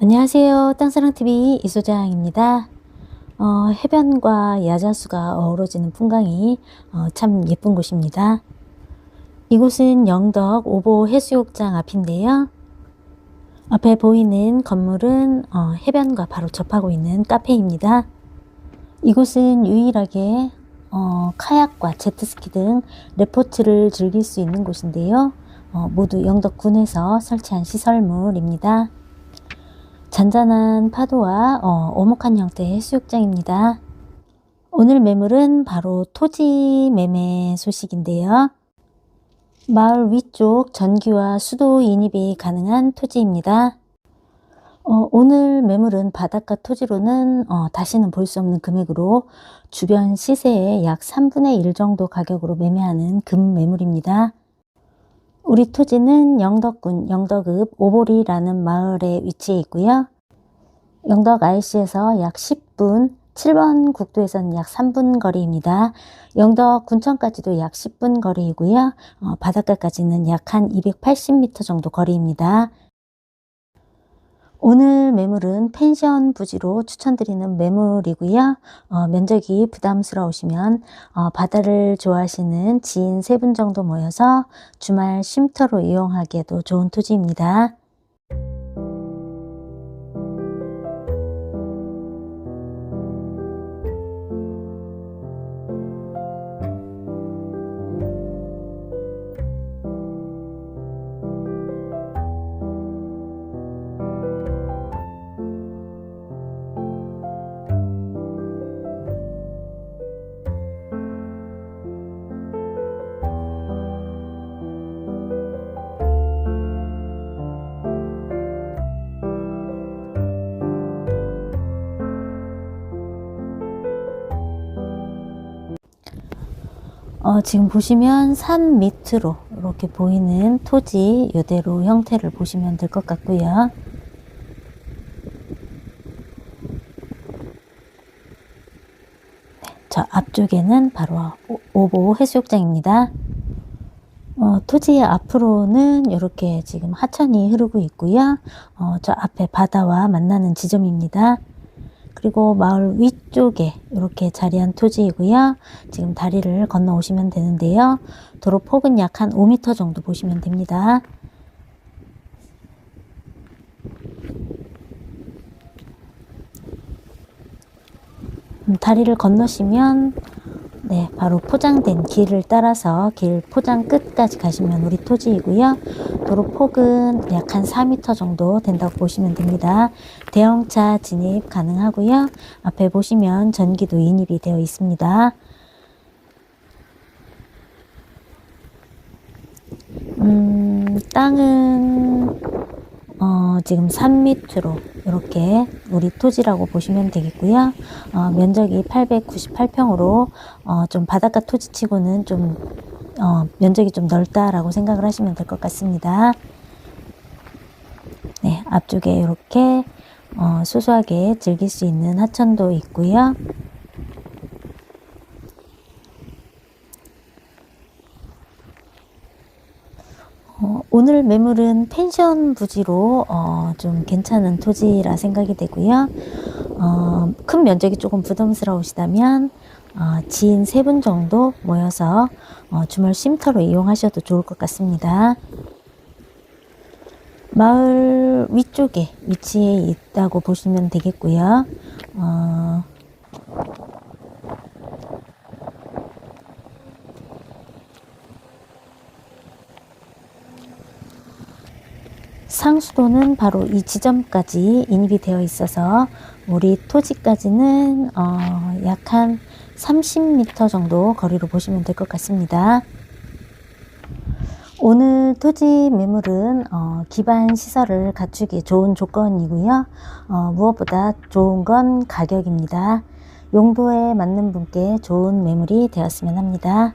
안녕하세요. 땅사랑TV 이소장입니다. 어, 해변과 야자수가 어우러지는 풍광이 어, 참 예쁜 곳입니다. 이곳은 영덕 오보 해수욕장 앞인데요. 앞에 보이는 건물은 어, 해변과 바로 접하고 있는 카페입니다. 이곳은 유일하게 어, 카약과 제트스키 등 레포츠를 즐길 수 있는 곳인데요. 어, 모두 영덕군에서 설치한 시설물입니다. 잔잔한 파도와 어, 오목한 형태의 해수욕장입니다. 오늘 매물은 바로 토지 매매 소식인데요. 마을 위쪽 전기와 수도 인입이 가능한 토지입니다. 어, 오늘 매물은 바닷가 토지로는 어, 다시는 볼 수 없는 금액으로 주변 시세의 약 3분의 1 정도 가격으로 매매하는 금 매물입니다. 우리 토지는 영덕군 영덕읍 오보리라는 마을에 위치해 있고요. 영덕 IC에서 약 10분, 7번 국도에서는 약 3분 거리입니다. 영덕 군청까지도 약 10분 거리이고요. 어, 바닷가까지는 약 한 280m 정도 거리입니다. 오늘 매물은 펜션 부지로 추천드리는 매물이고요. 어, 면적이 부담스러우시면 어, 바다를 좋아하시는 지인 세 분 정도 모여서 주말 쉼터로 이용하기에도 좋은 토지입니다. 어, 지금 보시면 산 밑으로 이렇게 보이는 토지 이대로 형태를 보시면 될 것 같고요. 네, 저 앞쪽에는 바로 오- 오보 해수욕장입니다. 어, 토지 앞으로는 이렇게 지금 하천이 흐르고 있고요. 어, 저 앞에 바다와 만나는 지점입니다. 그리고 마을 위쪽에 이렇게 자리한 토지이고요. 지금 다리를 건너 오시면 되는데요. 도로 폭은 약 한 5m 정도 보시면 됩니다. 음, 다리를 건너시면 네, 바로 포장된 길을 따라서 길 포장 끝까지 가시면 우리 토지이고요. 도로 폭은 약 한 4m 정도 된다고 보시면 됩니다. 대형차 진입 가능하고요. 앞에 보시면 전기도 인입이 되어 있습니다. 음, 땅은 어, 지금 산 밑으로 이렇게 우리 토지라고 보시면 되겠고요. 어, 면적이 898평으로 어, 좀 바닷가 토지치고는 좀 어, 면적이 좀 넓다라고 생각을 하시면 될 것 같습니다. 네, 앞쪽에 이렇게 어, 소소하게 즐길 수 있는 하천도 있고요. 어, 오늘 매물은 펜션 부지로 어, 좀 괜찮은 토지라 생각이 되고요. 어, 큰 면적이 조금 부담스러우시다면 어, 지인 세 분 정도 모여서 어, 주말 쉼터로 이용하셔도 좋을 것 같습니다. 마을 위쪽에 위치해 있다고 보시면 되겠고요. 어, 상수도는 바로 이 지점까지 인입이 되어 있어서 우리 토지까지는 어, 약한 30m 정도 거리로 보시면 될 것 같습니다. 오늘 토지 매물은 어, 기반 시설을 갖추기 좋은 조건이고요. 어, 무엇보다 좋은 건 가격입니다. 용도에 맞는 분께 좋은 매물이 되었으면 합니다.